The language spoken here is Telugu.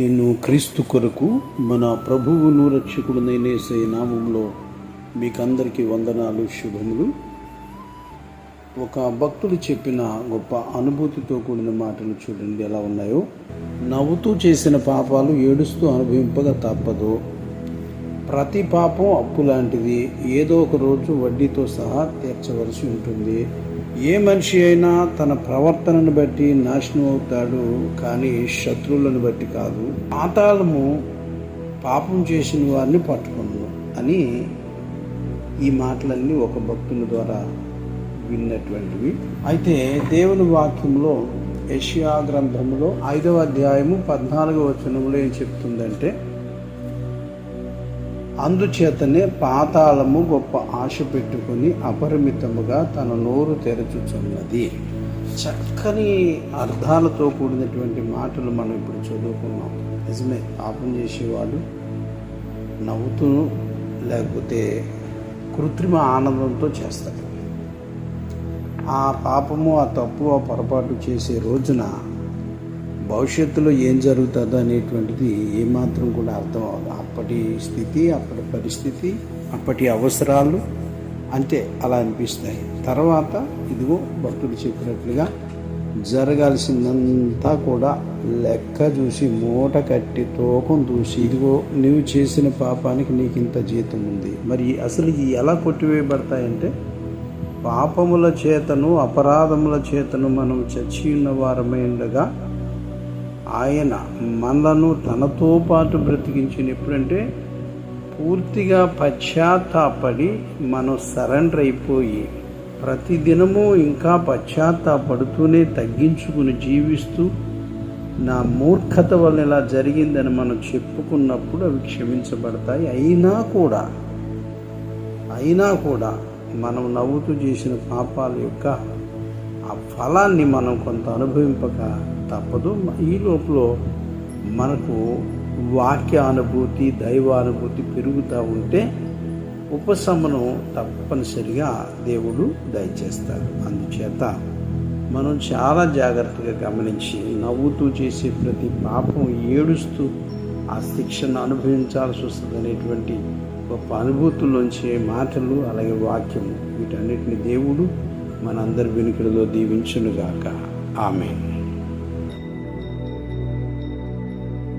నేను క్రీస్తు కొరకు మన ప్రభువును రక్షకుడునైనేసే నామంలో మీకందరికీ వందనాలు శుభములు. ఒక భక్తుడు చెప్పిన గొప్ప అనుభూతితో కూడిన మాటలు చూడండి ఎలా ఉన్నాయో. నవ్వుతూ చేసిన పాపాలు ఏడుస్తూ అనుభవింపగా తప్పదు. ప్రతి పాపం అప్పు లాంటిది. ఏదో ఒక రోజు వడ్డీతో సహా తీర్చవలసి ఉంటుంది. ఏ మనిషి అయినా తన ప్రవర్తనను బట్టి నాశనం అవుతాడు కానీ శత్రువులను బట్టి కాదు. పాతాళము పాపం చేసిన వారిని పట్టుకుందు అని ఈ మాటలన్నీ ఒక భక్తుల ద్వారా విన్నటువంటివి. అయితే దేవుని వాక్యంలో యషియా గ్రంథంలో ఐదవ అధ్యాయము పద్నాలుగవ వచనంలో ఏం చెప్తుందంటే అందుచేతనే పాతాళము గొప్ప ఆశ పెట్టుకుని అపరిమితముగా తన నోరు తెరచుచున్నది. చక్కని అర్థాలతో కూడినటువంటి మాటలు మనం ఇప్పుడు చదువుకున్నాం. నిజమే పాపం చేసేవాడు నవ్వుతూ లేకపోతే కృత్రిమ ఆనందంతో చేస్తాడు. ఆ పాపము ఆ తప్పు ఆ పొరపాటు చేసే రోజున భవిష్యత్తులో ఏం జరుగుతుందో అనేటువంటిది ఏమాత్రం కూడా అర్థం అవ్వదు. అప్పటి స్థితి అప్పటి పరిస్థితి అప్పటి అవసరాలు అంతే అలా అనిపిస్తాయి. తర్వాత ఇదిగో భక్తుడు చెప్పినట్లుగా జరగాల్సిందంతా కూడా లెక్క చూసి మూట కట్టి తూకం చూసి ఇదిగో నువ్వు చేసిన పాపానికి నీకు ఇంత జీతం ఉంది. మరి అసలు ఇవి ఎలా కొట్టివేయబడతాయంటే పాపముల చేతను అపరాధముల చేతను మనం చచ్చి ఉన్న వారమై ఉండగా ఆయన మనలను తనతో పాటు బ్రతికించిన ఎప్పుడంటే పూర్తిగా పశ్చాత్తాపడి మనం సరెండర్ అయిపోయి ప్రతిదినము ఇంకా పశ్చాత్తాపడుతూనే తగ్గించుకుని జీవిస్తూ నా మూర్ఖత వల్ల ఇలా జరిగిందని మనం చెప్పుకున్నప్పుడు అవి క్షమించబడతాయి. అయినా కూడా అయినా కూడా మనం నవ్వుతూ చేసిన పాపాల యొక్క ఆ ఫలాన్ని మనం కొంత అనుభవింపక తప్పదు. ఈ లోపల మనకు వాక్యానుభూతి దైవానుభూతి పెరుగుతూ ఉంటే ఉపశమనం తప్పనిసరిగా దేవుడు దయచేస్తాడు. అందుచేత మనం చాలా జాగ్రత్తగా గమనించి నవ్వుతూ చేసే ప్రతి పాపం ఏడుస్తూ ఆ శిక్షను అనుభవించాల్సి వస్తుంది అనేటువంటి గొప్ప అనుభూతుల్లోంచి మాటలు అలాగే వాక్యము వీటన్నిటిని దేవుడు మనందరి వెనుకలలో దీవించునుగాక. ఆమె